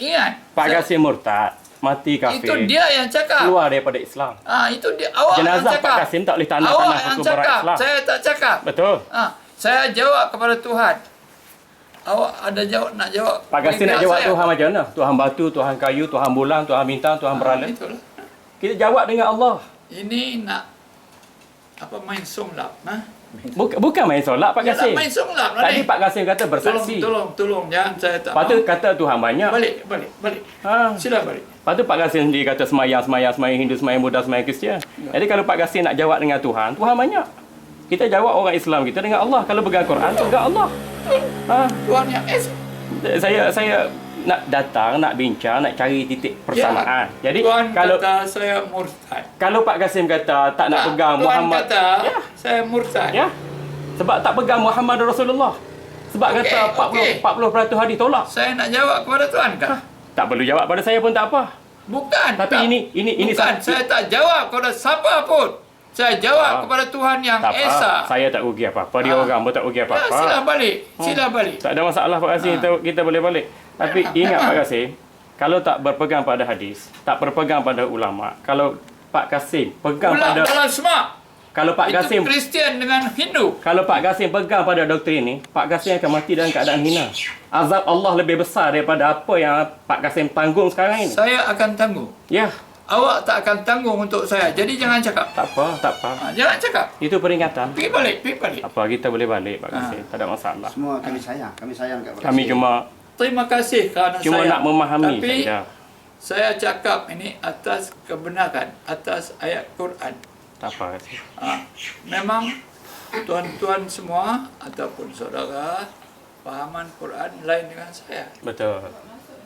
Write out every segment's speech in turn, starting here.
Ingat. Pak Kasim murtad, mati kafir. Itu dia yang cakap. Keluar daripada Islam. Ah, itu dia awak Jenazah yang cakap. Pak Kasim tak boleh tanah Awak tanah yang cakap. Islam. Saya tak cakap. Betul. Ah, saya jawab kepada Tuhan. Awak ada jawab nak jawab. Pak Kasim nak jawab saya. Tuhan macam mana? Tuhan batu, Tuhan kayu, Tuhan bulan, Tuhan bintang, Tuhan Ah, berhala. itulah. Kita jawab dengan Allah. Ini nak apa main sunglap, ha? Bukan, bukan main solat Pak Ya, Kasim. main sunglap lah Tadi. Pak Kasim kata Tolong, bersaksi. tolong, tolong. Jangan saya tak Lepas tu kata Tuhan banyak. Balik, balik, balik. Ha. Sila balik. Lepas tu Pak Kasim sendiri kata semayang, semayang, semayang Hindu, semayang Buddha, semayang Kristian. Jadi kalau Pak Kasim nak jawab dengan Tuhan, Tuhan banyak. Kita jawab orang Islam kita dengan Allah. Kalau pegang Quran, pegang Allah. Ha. Tuhan yang es. Saya saya nak datang, nak bincang, nak cari titik persamaan. Jadi Ya. Tuhan kalau kata saya murtad. kalau Pak Kasim kata tak nak Tak, pegang Tuhan Muhammad, kata ya, saya murtad. ya. Sebab tak pegang Muhammad Rasulullah. Sebab Okey, kata 40 okey. 40% hadis tolak. Saya nak jawab kepada Tuhan kan? Tak perlu jawab pada saya pun tak apa. Bukan. Tapi tak. ini- ini- ini Bukan. sa- saya tak jawab kepada siapa pun. Saya jawab Ah. kepada Tuhan yang Tak apa. esa. Saya tak rugi apa-apa. Dia Ah. orang pun tak rugi Ya, sila apa-apa. balik. Sila balik. Tak ada masalah Pak Kasim. Ah. Kita, kita boleh balik. Tapi ingat. Pak Kasim, kalau tak berpegang pada hadis, tak berpegang pada ulama, kalau Pak Kasim pegang Ulang pada dalam semak. kalau Pak Itu Kasim Kristian dengan Hindu. kalau Pak Kasim pegang pada doktrin ini, Pak Kasim akan mati dalam keadaan hina. Azab Allah lebih besar daripada apa yang Pak Kasim tanggung sekarang ini. Saya akan tanggung. Ya, Awak tak akan tanggung untuk saya. Jadi jangan cakap. tak apa, tak apa. Ha, jangan cakap. Itu peringatan. Pergi balik, pergi balik. Apa kita boleh balik Pak. Kasim, tak ada masalah. Semua kami sayang, kami sayang kat Pak Kami Kasim. cuma Terima kasih kerana cuma saya. nak memahami Tapi saja. saya cakap ini atas kebenaran, atas ayat Quran. Tak apa. Ha, memang tuan-tuan semua ataupun saudara fahaman Quran lain dengan saya. Betul.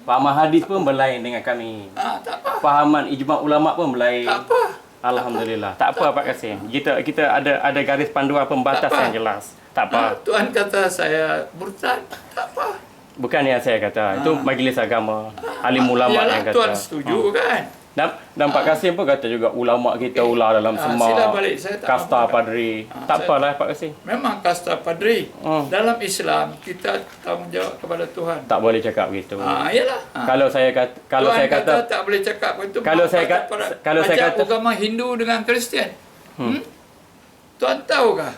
Fahaman hadis pun berlain dengan kami. Ha, tak apa. Fahaman ijma' ulama pun berlain. Tak apa. Alhamdulillah. Tak apa Pak Kasim. Kita kita ada ada garis panduan pembatas Tak apa. yang jelas. Tak Ha, apa. Tuhan kata saya murtad. Tak apa. Bukan yang saya kata. Itu majlis agama. Alim ulama Ah. Yalah, yang kata. Tuhan setuju kan? Dan, dan Pak Kasim pun kata juga ulama kita ular dalam Ah, semak. sila balik. Saya tak Kasta apa-apa. padri. Ah, tak saya- apalah Pak Kasim. Memang kasta padri. Hmm. Dalam Islam kita tanggungjawab kepada Tuhan. Tak boleh cakap begitu. Ah, yalah. Ha. Kalau saya kata kalau Tuhan saya kata, tak boleh cakap itu. Kalau saya macam kat- pada- kalau saya kata- agama Hindu dengan Kristian. Hmm. Tuan tahukah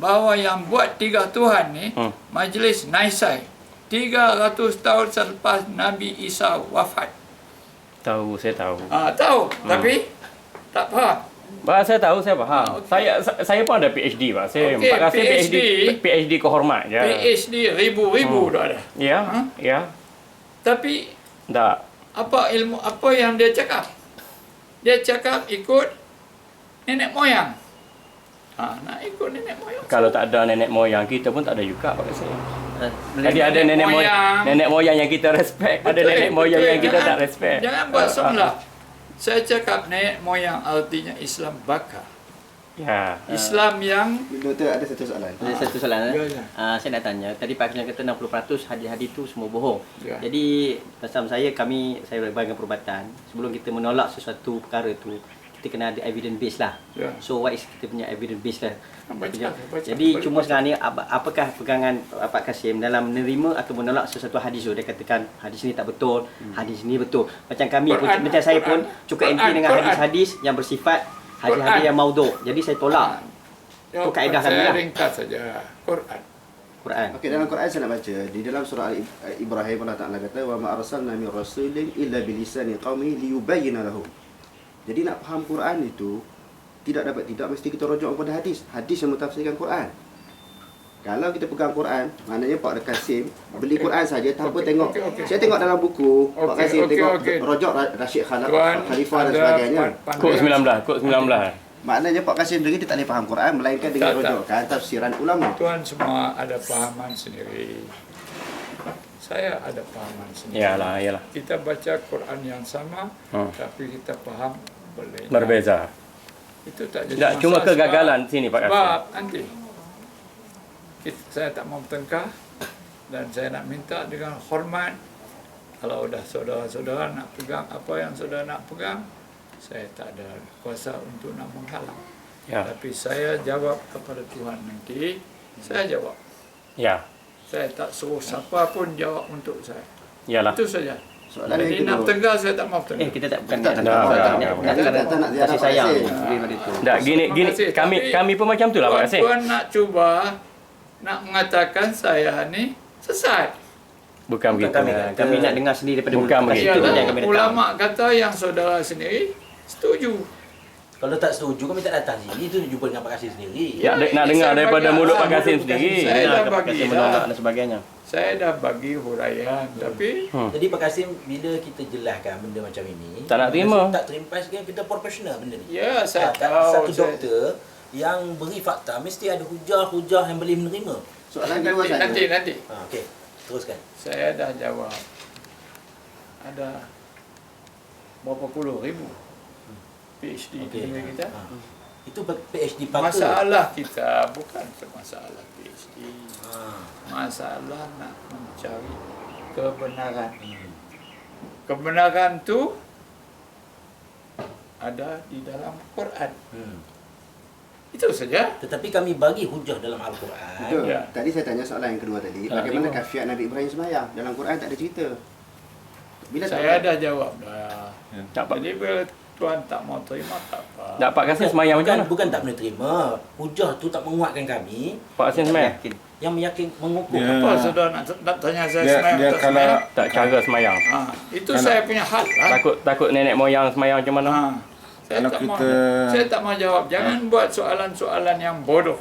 bahawa yang buat tiga Tuhan ni Hmm. majlis Naisai 300 tahun selepas Nabi Isa wafat. tahu saya tahu. Ah, tahu Hmm. tapi tak faham. Bah, saya tahu, saya faham. Ah, okey. Saya sa- saya pun ada PhD, Pak. Saya Okey, Pak Kasim PhD, PhD. PhD kehormat ya. PhD ribu-ribu Hmm. dah ada. Ya, Ha? ya. Tapi Tak. apa ilmu apa yang dia cakap? Dia cakap ikut nenek moyang. Ha, nak ikut nenek moyang. Kalau tak ada nenek moyang kita pun tak ada juga Pak Kasim. Eh, Jadi ada nenek moyang, moyang. nenek moyang yang kita respect, ada Betul, nenek moyang betul. yang kita Jangan- tak respect. Jangan buat Ah, semula. Saya cakap nenek moyang artinya Islam bakar. Ya. Islam yang Doktor ada satu soalan. Ada satu soalan Ya, eh. ya. Ah, saya nak tanya. Tadi Pak Kishan kata 60% hadis-hadis tu semua bohong. Ya. Jadi macam saya kami saya bagi perubatan sebelum kita menolak sesuatu perkara tu kita kena ada evidence base lah. Ya. So what is kita punya evidence base lah. Baca, punya- baca. Jadi cuma sekarang ni ap- apakah pegangan Pak Kasim dalam menerima atau menolak sesuatu hadis tu dia katakan hadis ni tak betul, hadis ni betul. Macam kami pun Quran, macam saya pun Quran, cukup Quran, anti dengan Quran. hadis-hadis yang bersifat hadis-hadis yang maudhu. Jadi saya tolak Ya, Tu kaedah kami saya lah. ringkas saja Quran. Quran. Okey dalam Quran saya nak baca di dalam surah Al- Ibrahim Allah Taala kata wa ma arsalna min rasulin illa bilisani qaumi liyubayyana lahum. Jadi nak faham Quran itu tidak dapat tidak mesti kita rujuk kepada hadis. Hadis yang mentafsirkan Quran. Kalau kita pegang Quran, maknanya Pak Kasim beli Quran saja tanpa Okey, tengok. okey, okey. Saya tengok dalam buku Pak Okey, Kasim okey, tengok okey. rojok Ra- Rashid Khalaf, Khalifah dan sebagainya. Kod 19, kod 19. Maknanya Pak Kasim sendiri tak boleh faham Quran melainkan dengan Tak, rujukan tafsiran ulama. Tuan semua ada pahaman sendiri. Saya ada pahaman sendiri. Yalah, yalah. Kita baca Quran yang sama, Hmm. tapi kita faham berbeza. Berbeza. Itu tak jadi Tak, cuma kegagalan sebab- sini Pak Kasim. Sebab nanti kita, saya tak mau bertengkar dan saya nak minta dengan hormat kalau dah saudara-saudara nak pegang apa yang saudara nak pegang, saya tak ada kuasa untuk nak menghalang. Ya. Tapi saya jawab kepada Tuhan nanti, saya jawab. Ya. Saya tak suruh siapa pun jawab untuk saya. Yalah. Itu saja. Soalan yang nak kedua. tegas saya tak maaf Eh tegas. kita tak bukan Tak, nak tak, nak- tak, nak- tak, nak- tak, tak, nak- tak kasih sayang Kasim. lebih daripada itu. Tak, gini gini kami kami pun macam tu lah Pak Kasim. Tuan nak cuba nak mengatakan saya ni sesat. Bukan begitu. kami kami nak dengar sendiri daripada Bukan begitu. Ulama kata yang saudara sendiri setuju. Kalau tak setuju kami tak datang sini tu jumpa dengan Pak Kasim sendiri. Ya, de- nak dengar daripada mulut Pak Kasim sendiri. Saya dah bagi menolak dan sebagainya. Saya dah bagi huraian tapi Jadi Pak Kasim bila kita jelaskan benda macam ini, Tak nak terima. Tak terima pasal kita profesional benda ni. ya saya tak- tahu satu saya, doktor yang beri fakta mesti ada hujah-hujah yang boleh menerima. Soalan kedua nanti, saya. nanti nanti Ha, okey. Teruskan. saya dah jawab. Ada berapa puluh ribu PhD Okey. negeri kita. Ha. Itu PhD pakar. Masalah kita bukan masalah PhD. Ha. Masalah nak mencari kebenaran. Hmm. Kebenaran tu ada di dalam Quran. Hmm. Itu saja. Tetapi kami bagi hujah dalam Al-Quran. Betul. Ya. Tadi saya tanya soalan yang kedua tadi. Tak Bagaimana terima. kafiat Nabi Ibrahim semayang? Dalam Quran tak ada cerita. Bila tak Saya dah jawab dah. Tak Pak Jadi bila tuan tak mau terima tak apa. tak Pak Kasim semayang macam bukan, mana? bukan tak boleh terima. Hujah tu tak menguatkan kami Pak Kasim semayang. Yakin. yang meyakin mengukur. Ya. Apa saudara nak, nak tanya saya Dia, semayang dia tak kalau semayang? Tak cara semayang. Ha, itu Kalau- saya punya hal lah. Takut takut nenek moyang semayang macam mana? Ha. Saya Kalau tak mau, kita- saya tak mau jawab. Jangan buat soalan-soalan yang bodoh.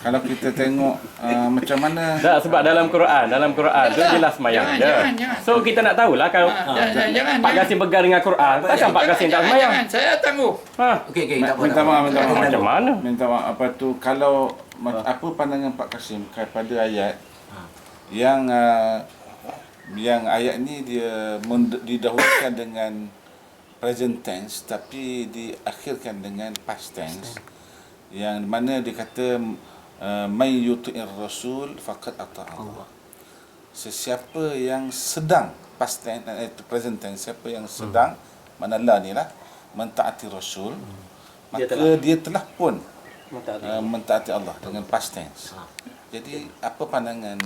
Kalau kita tengok uh, macam mana Tak sebab dalam Quran, dalam Quran tu jelas semayang jangan, je. jangan, jangan. So kita nak tahulah kalau Ha, jangan, jangan, Pak. Kasim pegang dengan Quran, takkan Pak Kasim tak semayang? jangan. Saya tangguh. Ha. Okey okey tak apa. minta tak maaf minta maaf Macam mana? minta maaf apa tu kalau ma- apa pandangan Pak Kasim kepada ayat Ha. yang uh, yang ayat ni dia mend- didahulukan dengan present tense tapi diakhirkan dengan past tense yang mana dia kata uh, may yuti'ir rasul faqad ata Allah sesiapa yang sedang past tense eh, present tense siapa yang sedang mana la ni lah mentaati rasul Dia maka telah. dia telah pun Mentaati. uh, mentaati Allah dengan past tense jadi apa pandangan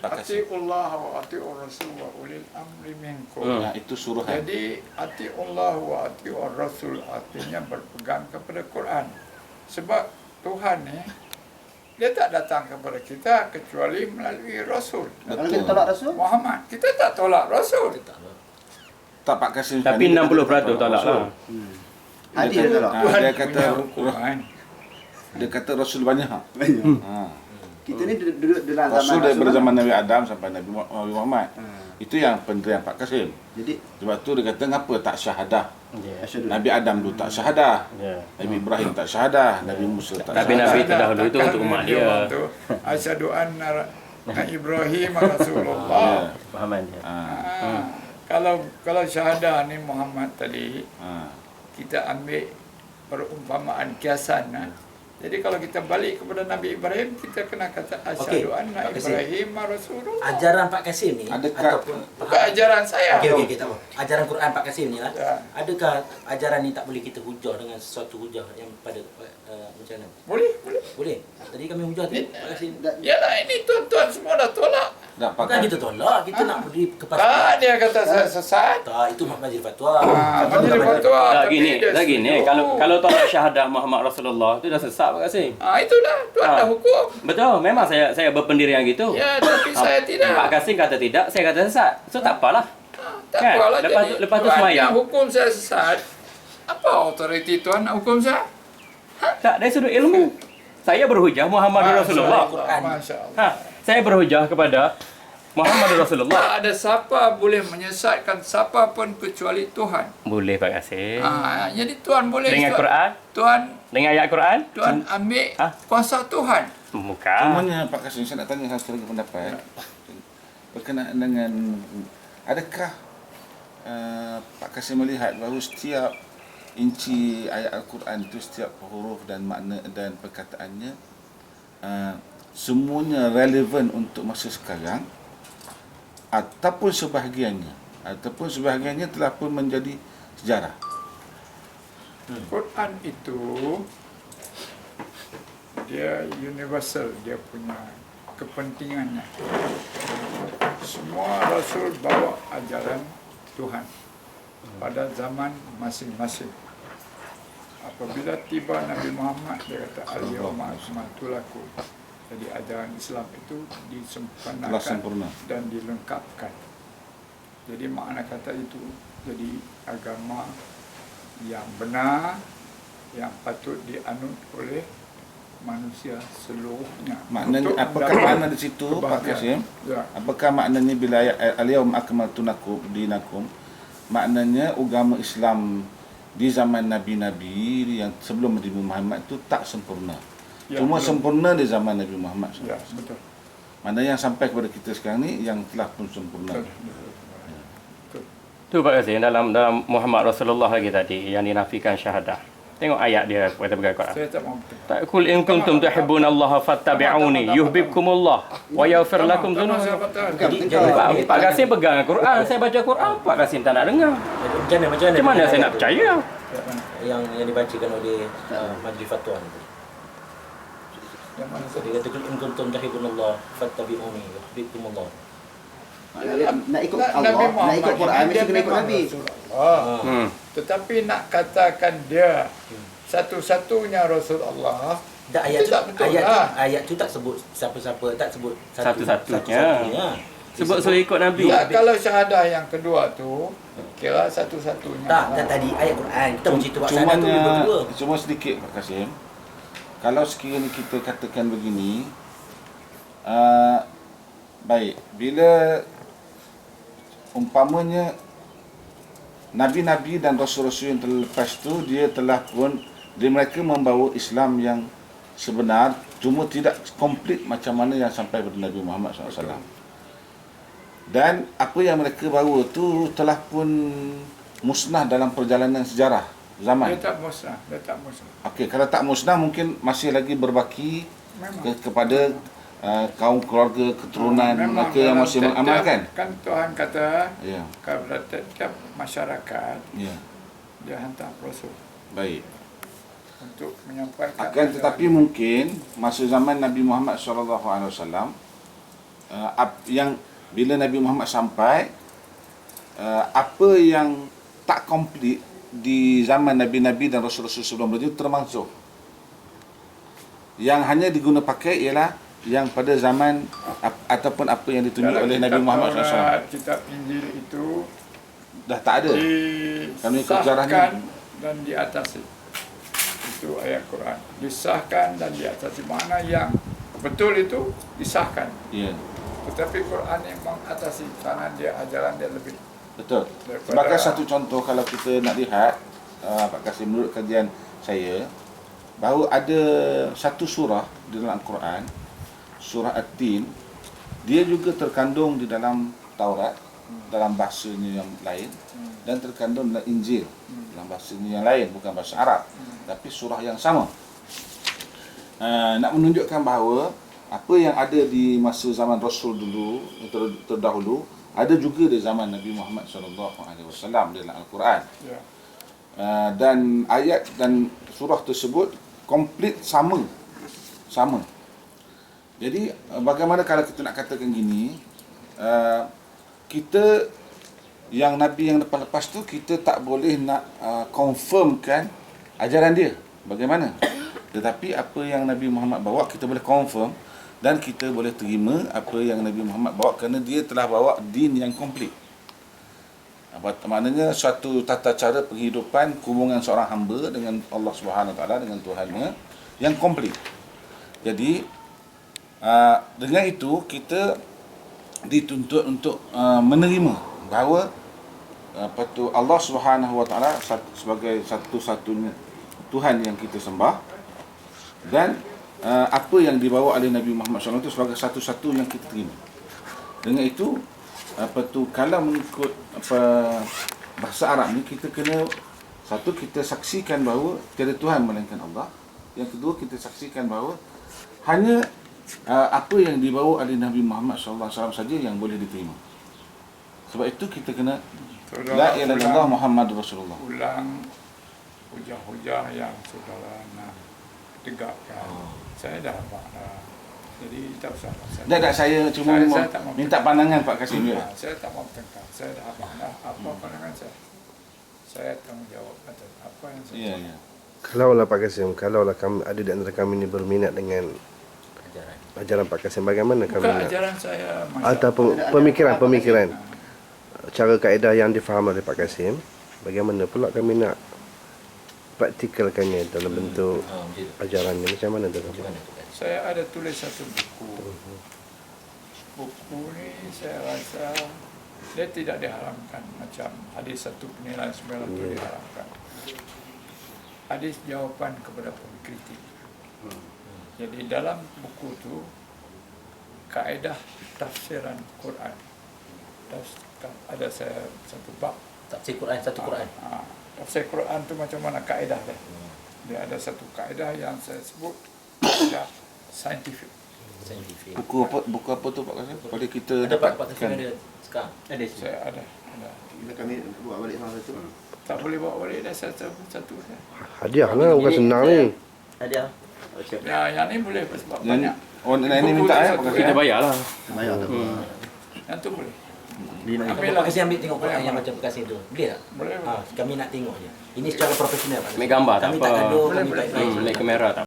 Pak Kasim Atiullah wa atiur rasul wa ulil amri minkum. Hmm. Ya, itu suruhan. Jadi atiullah wa atiur rasul artinya berpegang kepada Quran. Sebab Tuhan ni dia tak datang kepada kita kecuali melalui rasul. Kalau kita tolak Rasul? Muhammad. Kita tak tolak rasul. Tak Pak Kasim Tapi sekali, dia 60% kata tolak Rasul. lah. Hadis Dia tolak. Ah, Tuhan dia kata dia kata Rasul banyak. Banyak. Ha. Kita ni duduk, duduk dalam Rasul zaman daripada Rasul. zaman Nabi Adam sampai Nabi Mu- Nabi Muhammad. Hmm. Itu yang pendirian Pak Kasim. Jadi Sebab tu dia kata ngapa tak syahadah? Ya. asyhadu Nabi Adam dulu tak syahadah. Ya. Nabi Ibrahim tak syahadah, Nabi Musa tak Tapi syahadah. Nabi terdahulu itu untuk umat dia waktu, Asyhadu anna Ibrahim Rasulullah. Fahaman dia. Ha. Ah, kalau kalau syahadah ni Muhammad tadi Ha. kita ambil perumpamaan kiasan nah. Jadi kalau kita balik kepada Nabi Ibrahim kita kena kata asyhadu anna Pak Kasim. Ibrahim Rasulullah. Ajaran Pak Kasim ni Adakah- ataupun Bukan ajaran saya. Okey okey tak apa. Ajaran Quran Pak Kasim ni lah. Ya. Adakah ajaran ni tak boleh kita hujah dengan sesuatu hujah yang pada uh, macam mana? Boleh, boleh. Boleh. Tadi kami hujah tadi Pak Kasim. Yalah ini tuan-tuan semua dah tolak. Tak Pak Bukan kita tolak, kita nak beri Tak, kepastian. dia kata saya sesat. Tak, itu majlis fatwa. Ah, Fatwa majlis bukan fatwa. Tak tapi gini, tak gini. Kalau kalau tolak syahadah Muhammad Rasulullah itu dah sesat Pak Kasim. Ah itulah tuan Ah. dah hukum. Betul, memang saya saya berpendirian gitu. Ya, tapi Ah, saya tidak. Pak Kasim kata tidak, saya kata sesat. So tak apalah. Tak Kan? apalah Lepas jadi tu- lepas tu semayang. yang hukum saya sesat. Apa autoriti Tuhan nak hukum saya? Tak dari sudut ilmu. Saya berhujah Muhammad Rasulullah. Allah, Masya Allah. Ha, saya berhujah kepada Muhammad Rasulullah. Tak ada siapa boleh menyesatkan siapa pun kecuali Tuhan. Boleh Pak Kasim. Ha, jadi Tuhan boleh Dengan Tuhan- Quran, Tuhan dengan ayat Quran? Tuhan ambil Ha? kuasa Tuhan. Bukan. Semuanya Pak Kasim saya nak tanya satu lagi pendapat berkenaan dengan adakah uh, Pak Kasim melihat bahawa setiap inci ayat Al-Quran itu setiap huruf dan makna dan perkataannya uh, semuanya relevan untuk masa sekarang ataupun sebahagiannya ataupun sebahagiannya telah pun menjadi sejarah Quran itu dia universal dia punya kepentingannya. semua rasul bawa ajaran Tuhan pada zaman masing-masing. Apabila tiba Nabi Muhammad dia kata al-yawma akmaltu lakum. Jadi ajaran Islam itu disempurnakan sempurna. dan dilengkapkan. Jadi makna kata itu jadi agama yang benar yang patut dianut oleh manusia seluruhnya. Maknanya apakah makna di situ Pak. Kasim? Ya. Apakah maknanya bila ayat al-yawma akmaltu lakum dinakum maknanya agama Islam di zaman nabi-nabi yang sebelum Nabi Muhammad itu tak sempurna. Ya, Cuma belum. sempurna di zaman Nabi Muhammad. Ya, betul. Mana yang sampai kepada kita sekarang ni yang telah pun sempurna. Betul. betul. Tu Pak Qasim dalam dalam Muhammad Rasulullah lagi tadi yang dinafikan syahadah. Tengok ayat dia kata pegang Quran. Saya tak mahu betul. Tak kul in kuntum tuhibbuna fattabi'uni yuhibbukumullah wa yaghfir lakum jadi Pak, Pak Qasim pegang Quran, saya baca Quran, Pak Qasim tak nak dengar. macam mana macam mana? Macam mana saya nak percaya? Yang yang dibacakan oleh uh, Majlis Fatwa ni. Yang mana So, dia kata kul in kuntum tuhibbunallah fattabi'uni yuhibbukumullah. Nak, nak ikut Allah, nak ikut Quran, dia mesti kena ikut Nabi. Rasulullah. Hmm. Tetapi nak katakan dia satu-satunya Rasulullah Tak ayat tu, Tidak betul ayat lah. tu, ayat tu tak sebut siapa-siapa, tak sebut satu, Satu-satunya. satu-satunya. Sebab suruh ikut Nabi. Tak, kalau syahadah yang kedua tu kira satu-satunya. Tak, tak tadi ayat Quran. Kita sana tu Cumanya, minggu kedua. cuma sedikit Pak Kasim. Kalau sekiranya kita katakan begini, uh, baik, bila umpamanya Nabi-Nabi dan Rasul-Rasul yang terlepas tu dia telah pun dia mereka membawa Islam yang sebenar cuma tidak komplit macam mana yang sampai pada Nabi Muhammad SAW. Dan apa yang mereka bawa tu telah pun musnah dalam perjalanan sejarah zaman. Dia tak musnah, dia tak musnah. Okey, kalau tak musnah mungkin masih lagi berbaki Memang. ke, kepada uh, kaum keluarga keturunan Memang mereka yang masih mengamalkan. Kan Tuhan kata Ya, kepada tiap masyarakat ya. dia hantar rasul Baik. untuk menyampaikan Akan tetapi mungkin masa zaman Nabi Muhammad sallallahu alaihi wasallam uh, yang bila Nabi Muhammad sampai uh, apa yang tak komplit di zaman Nabi-Nabi dan Rasul-Rasul sebelum itu termasuk yang hanya diguna pakai ialah yang pada zaman ataupun apa yang ditunjuk Dalam oleh Nabi Muhammad SAW Kitab Injil itu dah tak ada. Kami sejarahnya. dan diatasi. Itu ayat Quran. Disahkan dan diatasi. Mana yang betul itu disahkan. Ya, Tetapi Quran yang mengatasi karena dia ajaran dia lebih. Betul. Sebagai satu contoh kalau kita nak lihat uh, Pak Kasim menurut kajian saya bahawa ada satu surah di dalam Al-Quran surah At-Tin dia juga terkandung di dalam Taurat dalam bahasanya yang lain dan terkandung dalam Injil dalam bahasanya yang lain bukan bahasa Arab tapi surah yang sama uh, nak menunjukkan bahawa apa yang ada di masa zaman Rasul dulu ter, terdahulu ada juga di zaman Nabi Muhammad sallallahu alaihi wasallam dalam Al-Quran. Ya. uh, dan ayat dan surah tersebut komplit sama. Sama. Jadi uh, bagaimana kalau kita nak katakan gini? Uh, kita yang Nabi yang lepas-lepas tu kita tak boleh nak uh, confirmkan ajaran dia. Bagaimana? Tetapi apa yang Nabi Muhammad bawa kita boleh confirm dan kita boleh terima apa yang Nabi Muhammad bawa kerana dia telah bawa din yang komplit apa maknanya suatu tata cara penghidupan hubungan seorang hamba dengan Allah Subhanahu Taala dengan Tuhannya yang komplit. Jadi uh, dengan itu kita dituntut untuk uh, menerima bahawa apa tu Allah Subhanahu Wa Taala sebagai satu-satunya Tuhan yang kita sembah dan uh, apa yang dibawa oleh Nabi Muhammad SAW itu sebagai satu-satu yang kita terima. Dengan itu apa tu kalau mengikut apa bahasa Arab ni kita kena satu kita saksikan bahawa tiada Tuhan melainkan Allah. Yang kedua kita saksikan bahawa hanya uh, apa yang dibawa oleh Nabi Muhammad SAW saja yang boleh diterima. Sebab itu kita kena Saudara La ilaha illallah Muhammad Rasulullah. Ulang hujah-hujah yang saudara nak tegakkan. Oh. Saya dah nampak dah. Jadi tak usah. Saya, Tak tak saya cuma Saya- saya tak minta pandangan Pak Kasim. Ah, saya tak mau bertengkar. Saya dah apa, dah apa pandangan saya. Saya tanggungjawab atas apa yang saya Ya buat. ya. Kalaulah Pak Kasim, kalaulah kami, ada di antara kami ini berminat dengan Ajaran. ajaran Pak Kasim, bagaimana kami Bukan nak? ajaran saya. Ataupun Allah. pemikiran, pemikiran. Ah, Cara kaedah yang difaham oleh Pak Kasim, bagaimana pula kami nak praktikalkannya dalam bentuk Ah, macam tu. ajaran ini macam mana tu? Macam mana tu? Saya ada tulis satu buku. Buku ni saya rasa dia tidak diharamkan macam hadis satu penilaian sembilan itu Ya. diharamkan. Hadis jawapan kepada pengkritik. Jadi dalam buku itu kaedah tafsiran Quran. Tas- ada saya satu bab Tafsir Quran, satu Quran. Ah, tafsir Quran tu macam mana kaedah dia. Dia ada satu kaedah yang saya sebut kaedah saintifik. Saintifik. Buku apa buku apa tu Pak Kasim? Pada kita Ada Pak Pak Kasim dapatkan. ada sekarang. Ada sini. Saya ada, ada. Bila kami buat balik salah satu. Tak boleh bawa balik dah satu satu. saya. Hadiah lah, bukan senang ni. Ada. Siap. Ya, yang ni boleh sebab Yang banyak. oh yang ini Buku minta eh satu, Pak Kita bayar lah. Bayar tak apa. Yang tu boleh. Pak Ambil lah. Kasim ambil tengok Quran yang macam Pak Kasim tu. Boleh tak? Boleh. Ah, kami nak tengok je. Ini secara profesional. Ambil gambar tak Kami apa. tak gaduh, Boleh, kami boleh. tak Hmm, naik kamera tak